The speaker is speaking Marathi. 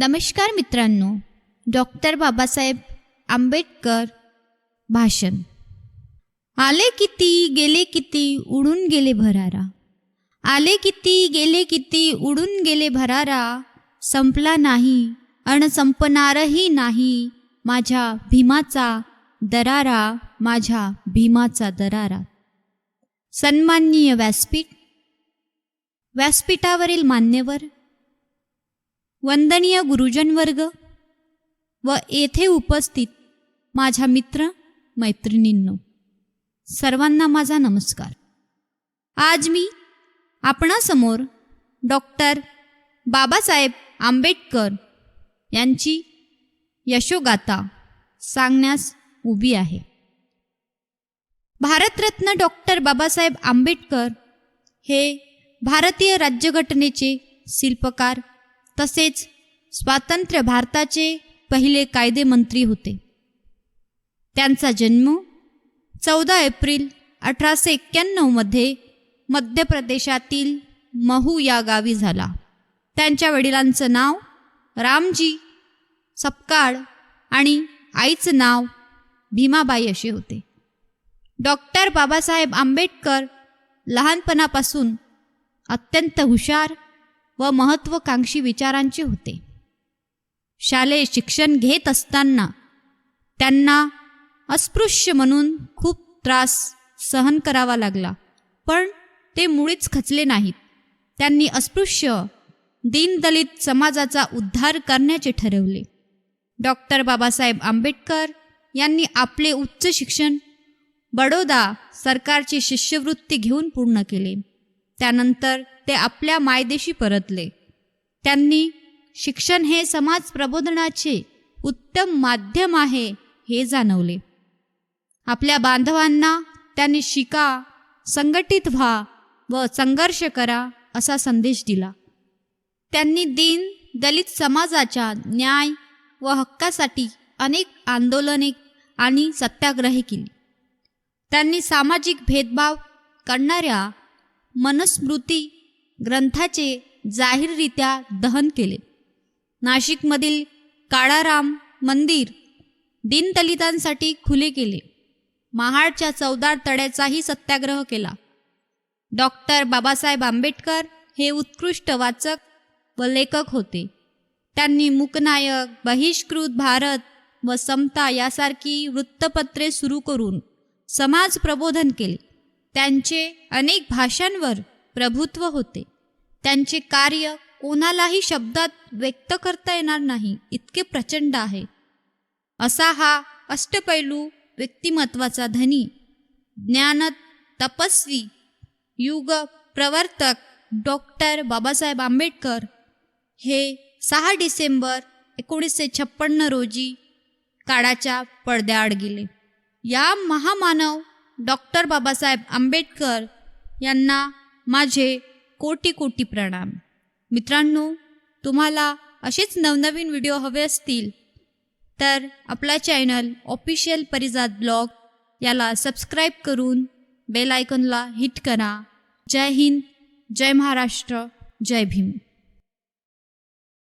नमस्कार मित्रांनो डॉक्टर बाबासाहेब आंबेडकर भाषण. आले किती गेले किती उडून गेले भरारा. आले किती गेले किती उडून गेले भरारा. संपला नाही अण संपणारही नाही माझ्या भीमाचा दरारा माझ्या भीमाचा दरारा. सन्माननीय व्यासपीठ व्यासपीठावरील मान्यवर वंदनीय गुरुजनवर्ग व येथे उपस्थित माझ्या मित्र मैत्रिणींनो सर्वांना माझा नमस्कार. आज मी आपणासमोर डॉक्टर बाबासाहेब आंबेडकर यांची यशोगाथा सांगण्यास उभी आहे. भारतरत्न डॉक्टर बाबासाहेब आंबेडकर हे भारतीय राज्यघटनेचे शिल्पकार तसेच स्वातंत्र्य भारताचे पहिले कायदेमंत्री होते. त्यांचा जन्म चौदा एप्रिल अठराशे एक्क्याण्णवमध्ये मध्य प्रदेशातील महू या गावी झाला. त्यांच्या वडिलांचं नाव रामजी सपकाळ आणि आईचं नाव भीमाबाई असे होते. डॉक्टर बाबासाहेब आंबेडकर लहानपणापासून अत्यंत हुशार व महत्त्वाकांक्षी विचारांचे होते. शालेय शिक्षण घेत असताना त्यांना अस्पृश्य म्हणून खूप त्रास सहन करावा लागला. पण ते मुळीच खचले नाहीत. त्यांनी अस्पृश्य दीनदलित समाजाचा उद्धार करण्याचे ठरवले. डॉक्टर बाबासाहेब आंबेडकर यांनी आपले उच्च शिक्षण बडोदा सरकारची शिष्यवृत्ती घेऊन पूर्ण केले. त्यानंतर ते आपल्या मायदेशी परतले. त्यांनी शिक्षण हे समाज प्रबोधनाचे उत्तम माध्यम आहे हे जाणवले. आपल्या बांधवांना त्यांनी शिका संघटित व्हा व संघर्ष करा असा संदेश दिला. त्यांनी दीन दलित समाजाच्या न्याय व हक्कासाठी अनेक आंदोलने आणि सत्याग्रही केली. त्यांनी सामाजिक भेदभाव करणाऱ्या मनुस्मृती ग्रंथाचे जाहीररित्या दहन केले. नाशिकमधील काळाराम मंदिर दिनदलितांसाठी खुले केले. महाडच्या चौदार तड्याचाही सत्याग्रह केला. डॉक्टर बाबासाहेब आंबेडकर हे उत्कृष्ट वाचक व लेखक होते. त्यांनी मुकनायक बहिष्कृत भारत व समता यासारखी वृत्तपत्रे सुरू करून समाज प्रबोधन केले. त्यांचे अनेक भाषांवर प्रभुत्व होते. त्यांचे कार्य कोणालाही शब्दात व्यक्त करता येणार नाही इतके प्रचंड आहे. असा हा अष्टपैलू व्यक्तिमत्वाचा धनी ज्ञान तपस्वी युग प्रवर्तक डॉक्टर बाबासाहेब आंबेडकर हे सहा डिसेंबर एकोणीसशे छप्पन्न रोजी काळाच्या पडद्याआड गेले. या महामानव डॉक्टर बाबासाहेब आंबेडकर यांना माझे कोटी कोटी प्रणाम. मित्रांनो तुम्हाला असेच नवनवीन व्हिडिओ हवे असतील तर आपला चॅनल ऑफिशियल परिजात ब्लॉग याला सबस्क्राईब करून बेल आयकॉनला हिट करा. जय हिंद जय महाराष्ट्र जय भीम.